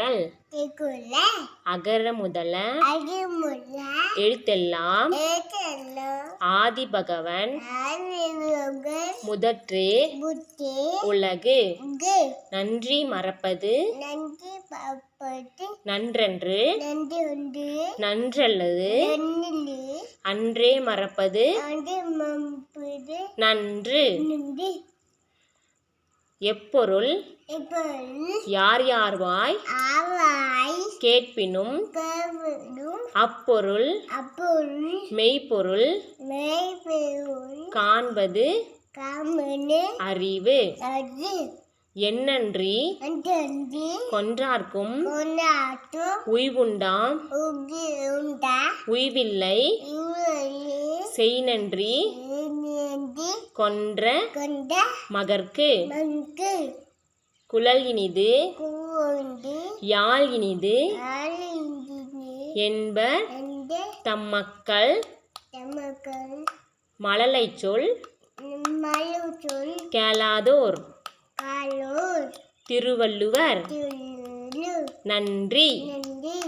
திருக்குறள அகர முதல எழுத்தெல்லாம் ஆதி பகவன் முதற்றே. உலகு. நன்றி மறப்பது. நன்றி நன்றன்று. நன்றி நன்றல்லது. நன்றி அன்றே மறப்பது. நன்று. நன்றி. எப்பொருள்? யார் யார்வாய் கேட்பினும். அப்பொருள்? அப்பொருள். மெய்ப்பொருள். காண்பது? அறிவு. என்னன்றி? கொன்றார்க்கும். உய்வுண்டாம் உய்வில்லை. செய்நன்றி. நீந்தி கொன்ற கொண்ட மகர்க்கு மங்கு குழல் இனிது கூண்டு யாழ் இனிது ஆளிந்தினி என்பர் அந்த தம்மக்கள் தமக்கள் மழலைச் சொல் கேளாதோர் காலூர் திருவள்ளுவர் திரு நன்றி. நன்றி.